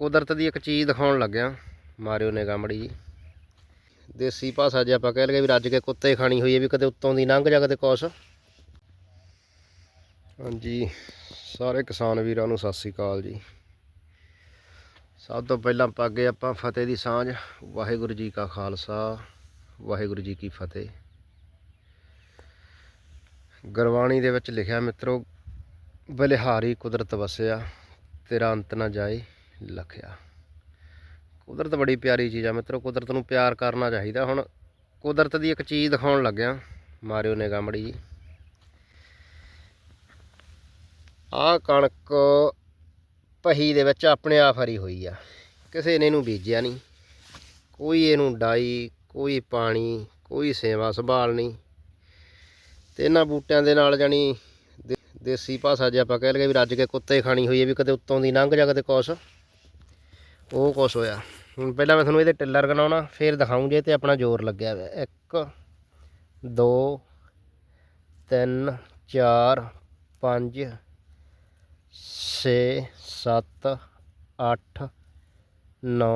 ਕੁਦਰਤ ਦੀ ਇੱਕ ਚੀਜ਼ ਦਿਖਾਉਣ ਲੱਗਿਆ। ਮਾਰਿਓ ਨੇ ਗਾਮੜੀ ਜੀ। ਦੇਸੀ ਭਾਸ਼ਾ ਜੇ ਆਪਾਂ ਕਹਿ ਲਈਏ ਵੀ ਰੱਜ ਕੇ ਕੁੱਤੇ ਖਾਣੀ ਹੋਈ ਹੈ ਵੀ ਕਦੇ ਉੱਤੋਂ ਦੀ ਲੰਘ ਜਾ ਕਦੇ ਕੁਛ। ਹਾਂਜੀ, ਸਾਰੇ ਕਿਸਾਨ ਵੀਰਾਂ ਨੂੰ ਸਤਿ ਸ੍ਰੀ ਅਕਾਲ ਜੀ। ਸਭ ਤੋਂ ਪਹਿਲਾਂ ਪਾਗੇ ਆਪਾਂ ਫਤਿਹ ਦੀ ਸਾਂਝ। ਵਾਹਿਗੁਰੂ ਜੀ ਕਾ ਖਾਲਸਾ, ਵਾਹਿਗੁਰੂ ਜੀ ਕੀ ਫਤਿਹ। ਗੁਰਬਾਣੀ ਦੇ ਵਿੱਚ ਲਿਖਿਆ ਮਿੱਤਰੋ, ਬਲਿਹਾਰੀ ਕੁਦਰਤ ਵਸਿਆ, ਤੇਰਾ ਅੰਤ ਨਾ ਜਾਏ। ਲਖਿਆ। ਕੁਦਰਤ ਬੜੀ ਪਿਆਰੀ ਚੀਜ਼ ਆ ਮਿੱਤਰੋ, ਕੁਦਰਤ ਨੂੰ ਪਿਆਰ ਕਰਨਾ ਚਾਹੀਦਾ। ਹੁਣ ਕੁਦਰਤ ਦੀ ਇੱਕ ਚੀਜ਼ ਦਿਖਾਉਣ ਲੱਗਿਆ। ਮਾਰਿਓ ਨਿਗਾਹ ਮੜੀ ਜੀ। ਆਹ ਕਣਕ ਪਹੀ ਦੇ ਵਿੱਚ ਆਪਣੇ ਆਪ ਹਰੀ ਹੋਈ ਆ। ਕਿਸੇ ਨੇ ਇਹਨੂੰ ਬੀਜਿਆ ਨਹੀਂ। ਕੋਈ ਇਹਨੂੰ ਡਾਈ, ਕੋਈ ਪਾਣੀ, ਕੋਈ ਸੇਵਾ ਸੰਭਾਲ ਨਹੀਂ। ਤੇ ਇਹਨਾਂ ਬੂਟਿਆਂ ਦੇ ਨਾਲ ਜਾਨੀ ਦੇ- ਦੇਸੀ ਭਾਸ਼ਾ ਜੇ ਆਪਾਂ ਕਹਿ ਲਈਏ ਵੀ ਰੱਜ ਕੇ ਕੁੱਤੇ ਖਾਣੀ ਹੋਈ ਹੈ ਵੀ ਕਦੇ ਉੱਤੋਂ ਦੀ ਲੰਘ ਜਾ ਕਦੇ ਕੁਛ। ਉਹ ਕੁਛ ਹੋਇਆ। ਹੁਣ ਪਹਿਲਾਂ ਮੈਂ ਤੁਹਾਨੂੰ ਇਹਦੇ ਟਿੱਲਰ ਗਣਾਉਣਾ, ਫਿਰ ਦਿਖਾਉਂ ਜੇ ਤੇ ਆਪਣਾ ਜ਼ੋਰ ਲੱਗਿਆ ਹੋਇਆ। 1 2 3 4 5 6 7 8 9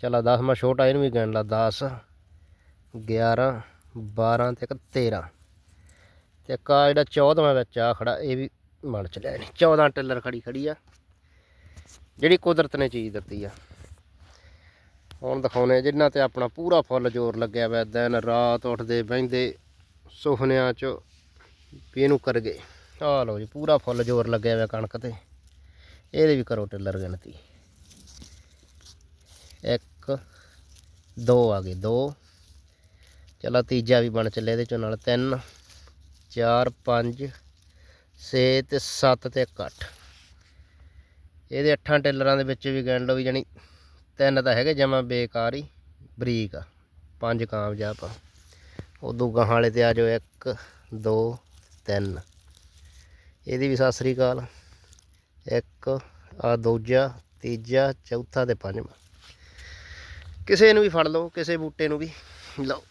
ਚਲਾ 10 ਮੈਂ ਛੋਟਾ ਇਹਨੂੰ ਵੀ ਗਿਣ ਲਾ 10 11 12 ਤੇ ਇੱਕ 13 ਤੇ ਇੱਕ ਆਹ ਜਿਹੜਾ 14ਵਾਂ ਵਿੱਚ ਆ ਖੜਾ, ਇਹ ਵੀ ਬਣ ਚਲਿਆ ਨਹੀਂ 14 ਟਿੱਲਰ ਖੜੀ ਖੜੀ ਆ। ਜਿਹੜੀ ਕੁਦਰਤ ਨੇ ਚੀਜ਼ ਦਿੱਤੀ ਆ। ਹੁਣ ਦਿਖਾਉਨੇ ਆ ਜਿਨ੍ਹਾਂ ਤੇ ਆਪਣਾ ਪੂਰਾ ਫੁੱਲ ਜ਼ੋਰ ਲੱਗਿਆ ਹੋਇਆ। ਦਿਨ ਰਾਤ ਉੱਠਦੇ ਬਹਿੰਦੇ ਸੁਪਨਿਆਂ 'ਚ ਵੀ ਇਹਨੂੰ ਕਰ ਗਏ। ਆ ਲਓ ਜੀ, ਪੂਰਾ ਫੁੱਲ ਜ਼ੋਰ ਲੱਗਿਆ ਹੋਇਆ ਕਣਕ ਤੇ। ਇਹਦੇ ਵੀ ਕਰੋ ਟਿੱਲਰ ਗਿਣਤੀ। ਇੱਕ, ਦੋ ਆ ਗਏ, ਦੋ। ਚਲਾ ਤੀਜਾ ਵੀ ਬਣ ਚੱਲਿਆ ਇਹਦੇ ਚੋਂ ਨਾਲ ਤਿੰਨ, ਚਾਰ, ਪੰਜ, ਛੇ ਤੇ ਸੱਤ ਤੇ ਇੱਕ, ਅੱਠ। ਇਹਦੇ ਅੱਠਾਂ ਟਿੱਲਰਾਂ ਦੇ ਵਿੱਚ ਵੀ ਗਿਣ ਲਓ ਵੀ ਜਾਣੀ ਤਿੰਨ ਤਾਂ ਹੈਗੇ ਜਮਾ ਬੇਕਾਰ ਹੀ, ਬਰੀਕ ਆ, ਪੰਜ ਕਾਮਯਾਬ ਆ। ਉਦੋਂ ਗਾਹਾਂ ਵਾਲੇ ਤੇ ਆ ਜਾਓ ਇੱਕ, ਦੋ, ਤਿੰਨ। ਇਹਦੀ ਵੀ ਸਤਿ ਸ੍ਰੀ ਅਕਾਲ। ਇੱਕ ਆ ਦੂਜਾ, ਤੀਜਾ, ਚੌਥਾ ਤੇ ਪੰਜਵਾਂ। ਕਿਸੇ ਨੂੰ ਵੀ ਫੜ ਲਓ, ਕਿਸੇ ਬੂਟੇ ਨੂੰ ਵੀ। ਲਓ,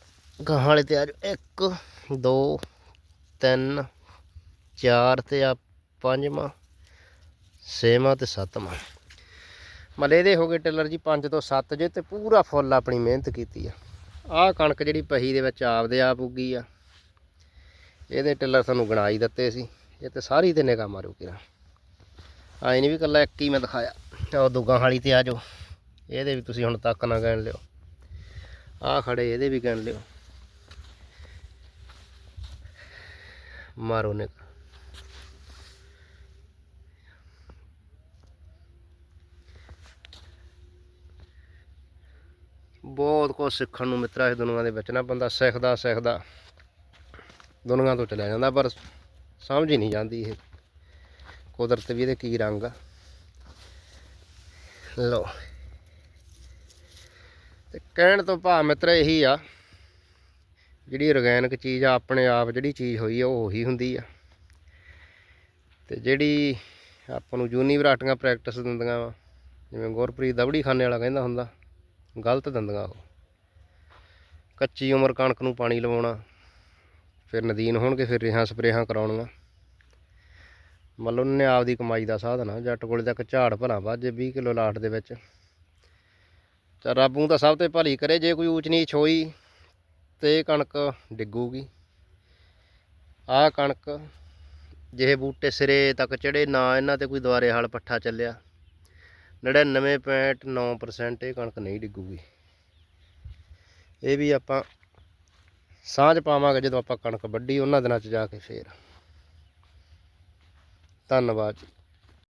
ਗਾਹਾਂ ਵਾਲੇ ਤੇ ਆ ਜਾਓ। ਇੱਕ, ਦੋ, ਤਿੰਨ, ਚਾਰ ਤੇ ਆ ਪੰਜਵਾਂ। ਛੇਵਾਂ ਤੇ ਸੱਤਵਾਂ। ਮਲੇ ਦੇ ਹੋ ਗਏ ਟਿੱਲਰ ਜੀ 5 ਤੋਂ 7 ਜੇ ਤੇ ਪੂਰਾ ਫੁੱਲ ਆਪਣੀ ਮਿਹਨਤ ਕੀਤੀ ਆ। ਆਹ ਕਣਕ ਜਿਹੜੀ ਪਹੀ ਦੇ ਵਿੱਚ ਆਪਦੇ ਆਪ ਉੱਗੀ ਆ। ਇਹਦੇ ਟਿੱਲਰ ਤੁਹਾਨੂੰ ਗਣਾਈ ਦਿੱਤੇ ਸੀ। ਇਹ ਤੇ ਸਾਰੀ ਤੇ ਨਿਗਾਹ ਮਾਰੂ ਕਿਰਾ। ਆਏ ਨਹੀਂ ਵੀ ਕੱਲਾ ਇੱਕ ਹੀ ਮੈਂ ਦਿਖਾਇਆ। ਉਹ ਦੁੱਗਾ ਹਾਲੀ ਤੇ ਆ ਜਾਓ। ਇਹਦੇ ਵੀ ਤੁਸੀਂ ਹੁਣ ਤੱਕ ਨਾ ਗਿਣ ਲਿਓ। ਆਹ ਖੜੇ ਇਹਦੇ ਵੀ ਗਿਣ ਲਿਓ। ਮਾਰੋ ਨੇ ਬਹੁਤ ਕੁਝ ਸਿੱਖਣ ਨੂੰ ਮਿੱਤਰਾ ਇਸ ਦੁਨੀਆ ਦੇ ਵਿੱਚ ਨਾ, ਬੰਦਾ ਸਿੱਖਦਾ ਸਿੱਖਦਾ, ਦੁਨੀਆ ਤੋਂ ਚਲਿਆ ਜਾਂਦਾ, ਪਰ ਸਮਝ ਹੀ ਨਹੀਂ ਜਾਂਦੀ ਇਹ। ਕੁਦਰਤ ਵੀ ਇਹਦੇ ਕੀ ਰੰਗ ਆ। ਲੋ ਤੇ ਕਹਿਣ ਤੋਂ ਭਾਵ ਮਿੱਤਰ ਇਹੀ ਆ, ਜਿਹੜੀ ਆਰਗੈਨਿਕ ਚੀਜ਼ ਆ, ਆਪਣੇ ਆਪ ਜਿਹੜੀ ਚੀਜ਼ ਹੋਈ ਆ, ਉਹ ਉਹੀ ਹੁੰਦੀ ਆ। ਤੇ ਜਿਹੜੀ ਆਪਾਂ ਨੂੰ ਜੂਨੀ ਪ੍ਰੈਕਟਿਸ ਦਿੰਦੀਆਂ ਵਾ, ਜਿਵੇਂ ਗੁਰਪ੍ਰੀਤ ਦਵੜੀ ਖਾਨੇ ਵਾਲਾ ਕਹਿੰਦਾ ਹੁੰਦਾ ਗਲਤ ਦਿੰਦੀਆਂ ਉਹ। ਕੱਚੀ ਉਮਰ ਕਣਕ ਨੂੰ ਪਾਣੀ ਲਵਾਉਣਾ, ਫਿਰ ਨਦੀਨ ਹੋਣਗੇ, ਫਿਰ ਰੇਹਾਂ ਸਪਰੇਹਾਂ ਕਰਾਉਣੀਆਂ। ਮਤਲਬ ਲਓ ਉਹਨੇ ਆਪਦੀ ਕਮਾਈ ਦਾ ਸਾਧਨ ਆ, ਜੱਟ ਕੋਲੇ ਤੱਕ ਝਾੜ ਭਲਾ ਵਾਜੇ 20 ਕਿਲੋ ਲਾਟ ਦੇ ਵਿੱਚ। ਤਾਂ ਰੱਬ ਨੂੰ ਤਾਂ ਸਭ ਤੇ ਭਲੀ ਕਰੇ, ਜੇ ਕੋਈ ਊਚ ਨੀਚ ਹੋਈ, ਤੇ ਇਹ ਕਣਕ ਡਿੱਗੂਗੀ। ਆਹ ਕਣਕ, ਜਿਹੇ ਬੂਟੇ ਸਿਰੇ ਤੱਕ ਚੜੇ ਨਾ ਇਹਨਾਂ ਤੇ ਕੋਈ ਦੁਆਰੇ ਹਲ ਪੱਠਾ ਚੱਲਿਆ। 99.9% ਇਹ ਕਣਕ ਨਹੀਂ ਡਿੱਗੂਗੀ। ਇਹ ਵੀ ਆਪਾਂ ਸਾਂਝ ਪਾਵਾਂਗੇ ਜਦੋਂ ਆਪਾਂ ਕਣਕ ਵੱਢੀ ਉਹਨਾਂ ਦਿਨਾਂ 'ਚ ਜਾ ਕੇ ਫੇਰ। ਧੰਨਵਾਦ ਜੀ।